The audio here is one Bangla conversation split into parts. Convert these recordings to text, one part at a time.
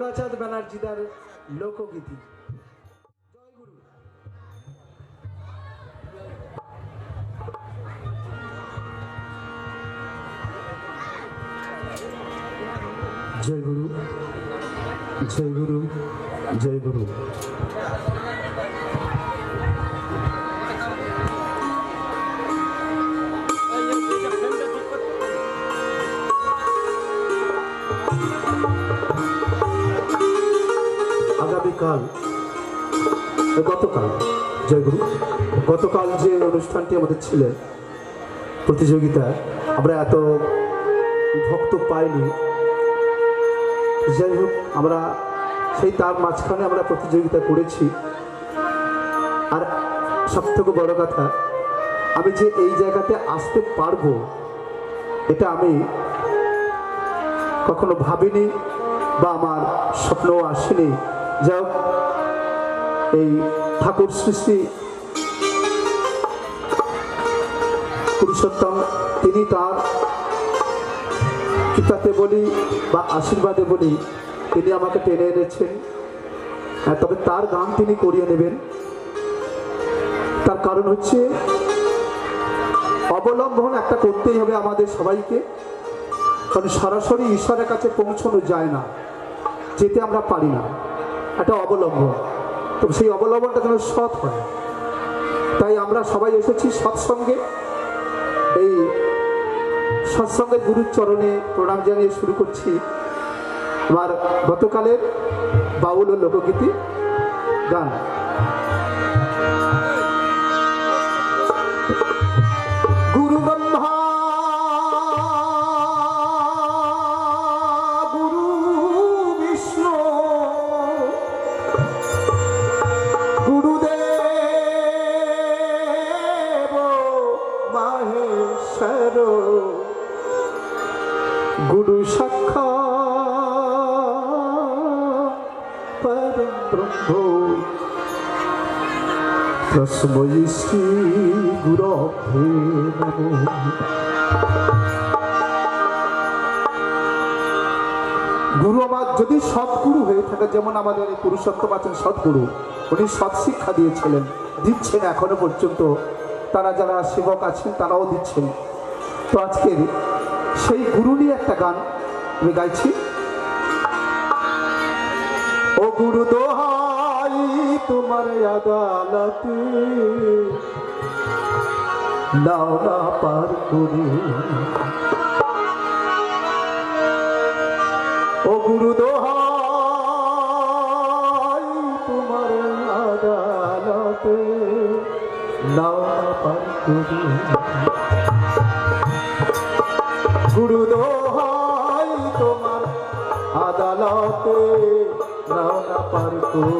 গোড়াচাঁদ ব্যানার্জিদার লোকগীতি। জয় গুরু। জয় গুরু। জয় গুরু। আগামীকাল এ গতকাল, জয়গুরু, গতকাল যে অনুষ্ঠানটি আমাদের ছিল প্রতিযোগিতা আমরা এত ভক্ত পাইনি। যাই হোক, আমরা সেই তার মাঝখানে আমরা প্রতিযোগিতা করেছি। আর সব থেকে বড় কথা, আমি যে এই জায়গাতে আসতে পারব, এটা আমি কখনো ভাবিনি বা আমার স্বপ্নও আসেনি। যাই হোক এই ঠাকুর সৃষ্টি পুরুষোত্তম তিনি তার কৃপাতে বলি বা আশীর্বাদে বলি তিনি আমাকে টেনে এনেছেন। হ্যাঁ, তবে তার গান তিনি করিয়ে নেবেন। তার কারণ হচ্ছে অবলম্বন একটা করতেই হবে আমাদের সবাইকে। কারণ সরাসরি ঈশ্বরের কাছে পৌঁছানো যায় না যেতে আমরা পারি না। একটা অবলম্বন। তো সেই অবলম্বনটা যেন সৎ হয়। তাই আমরা সবাই এসেছি সৎসঙ্গে। এই সৎসঙ্গে গুরুর চরণে প্রণাম জানিয়ে শুরু করছি আমার গতকালের বাউল ও লোকগীতি গান। পরম ব্রহ্ম তস্মৈ শ্রী গুরু আমার যদি সৎগুরু হয়ে থাকে, যেমন আমাদের এই পুরুষোত্তম আছেন সৎগুরু উনি সৎ শিক্ষা দিয়েছিলেন, দিচ্ছেন এখনও পর্যন্ত। তারা যারা সেবক আছেন, তারাও দিচ্ছেন। তো আজকের সেই গুরু নিয়ে একটা গান আমি গাইছি। গুরু দোহাই তোমার আদালতে। নাও না পার করে। ও গুরু দোহাই তোমার আদালতে। নাও পার করে।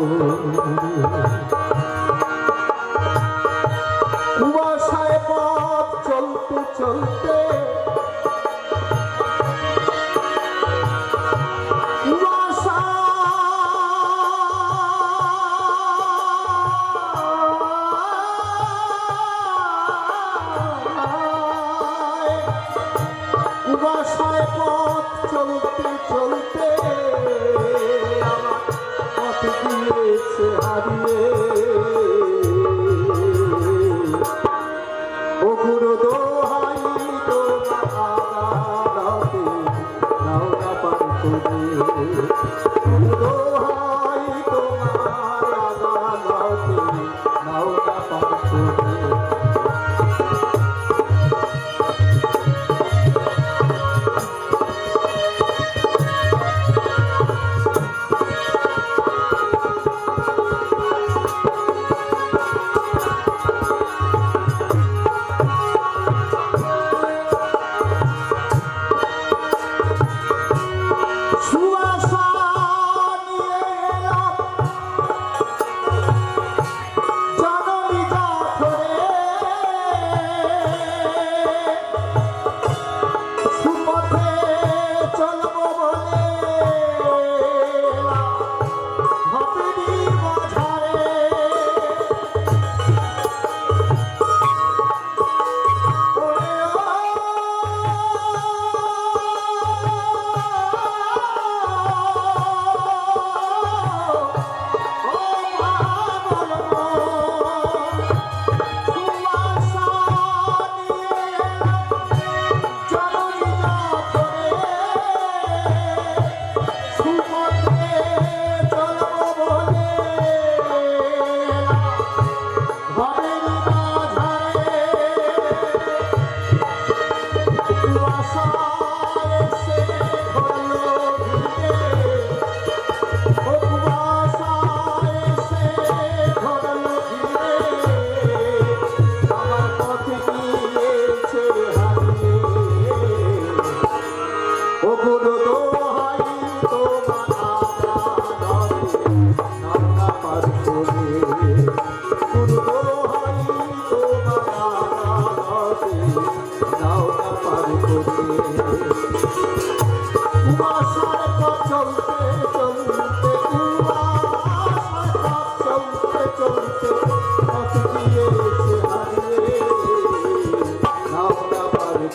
我们我们我们我们怎么有那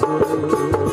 করে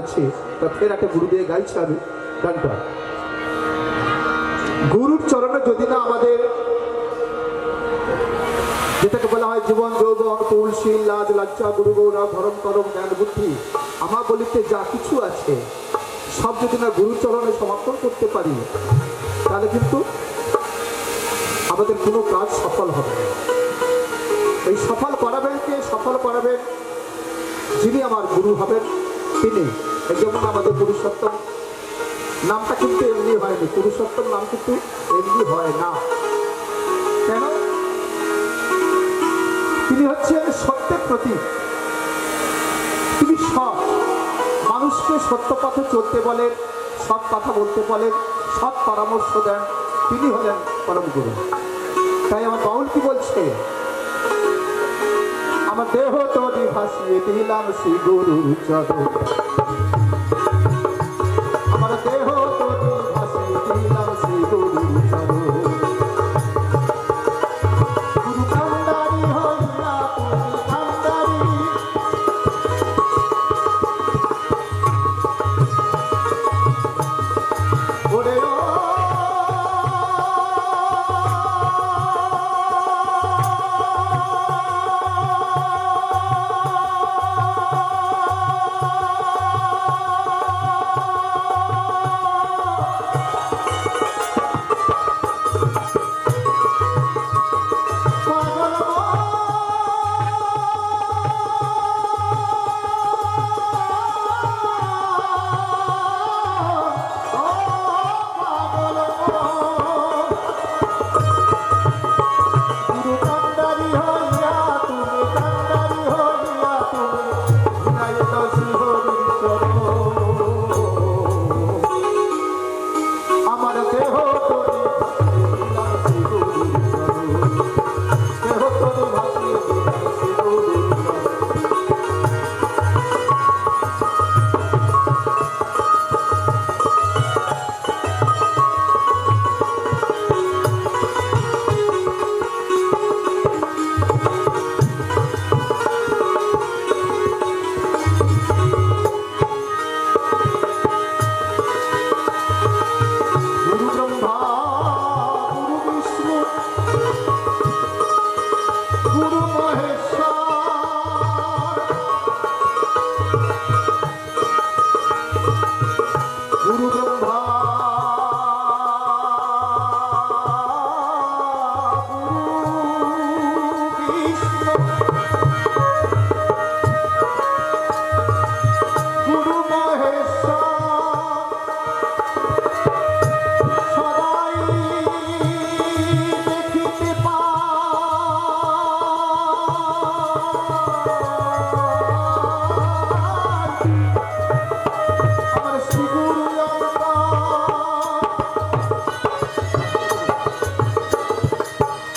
আছে তা ফের একটা গুরু দিয়ে গাইছি আমি, গানটা। গুরুর চরণে যদি না আমাদের যেটাকে বলা হয় জীবন যৌবন তুলসী, লাজ, লজ্জা গুরু গৌরব ধরম, করম, জ্ঞান, বুদ্ধি আমার বলিতে যা কিছু আছে, সব যদি না গুরুর চরণে সমর্পণ করতে পারি, তাহলে কিন্তু আমাদের কোনো কাজ সফল হবে এই সফল করাবেন কে সফল করাবেন যিনি আমার গুরু হবেন। তিনি যেমন আমাদের পুরুষোত্তম নামটা কিন্তু এমনি হয়নি। পুরুষোত্তম নাম কিন্তু এমনি হয় না। কেন? তিনি হচ্ছেন সত্যের প্রতীক। তিনি সৎ। মানুষকে সত্য পথে চলতে বলেন, সৎ কথা বলতে বলেন, সৎ পরামর্শ দেন। তিনি হলেন পরম গুরু তাই আমার বাউল কি বলছে? আমার দেহ তরি ভাসিয়ে দিলাম শ্রী গুরু চরণ।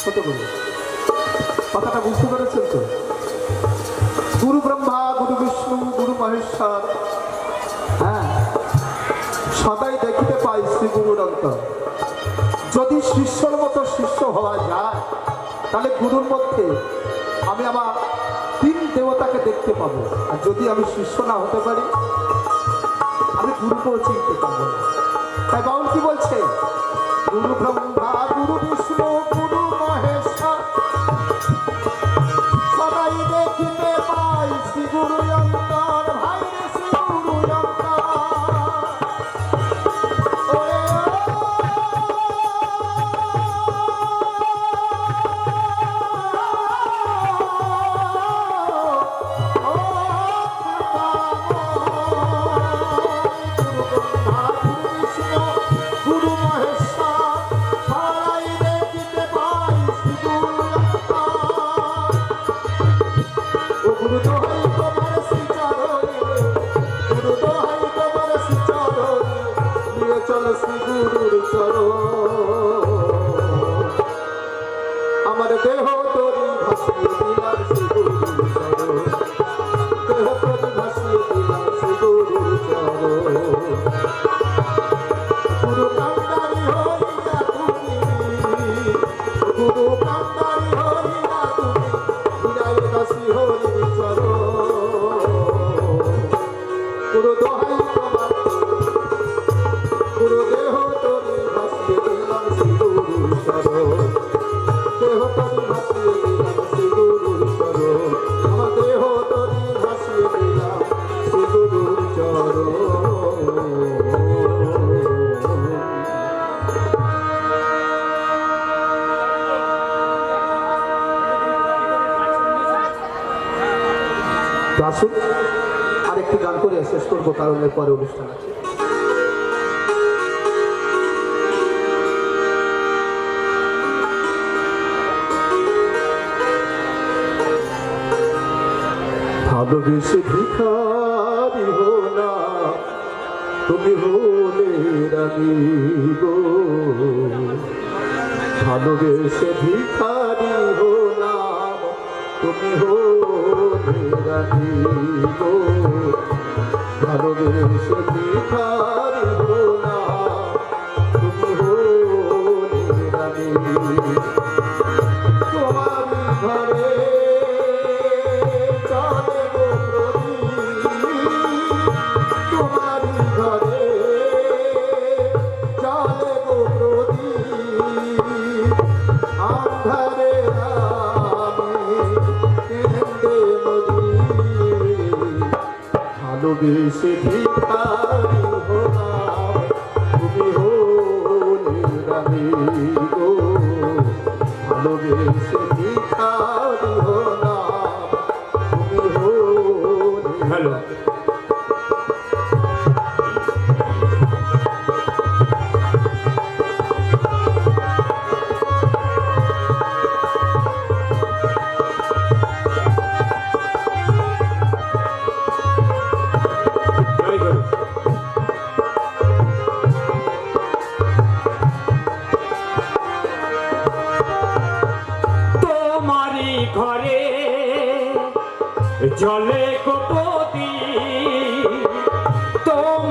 ছোট গুরু কথাটা বুঝতে পেরেছেন তো? গুরু ব্রহ্মা, গুরু বিষ্ণু, গুরু মহেশ্বর হ্যাঁ? সদাই দেখিতে পাই শ্রী গুরুর অন্তর যদি শিষ্যর মতো শিষ্য হওয়া যায়, তাহলে গুরুর মধ্যে আমি আমার তিন দেবতাকে দেখতে পাবো। আর যদি আমি শিষ্য না হতে পারি, আমি গুরুকেও চিনতে পারব তাই বাউল কি বলছে? গুরু ব্রহ্মা আমাদের পরে অনুষ্ঠান আছে। ভালোবেসে ভিখারি হোলা তুমি হলে রানী গো। ভালোবেসে ভিখারি না, তুমি হলে রানী গো। Lord, 看着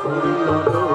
Thank you.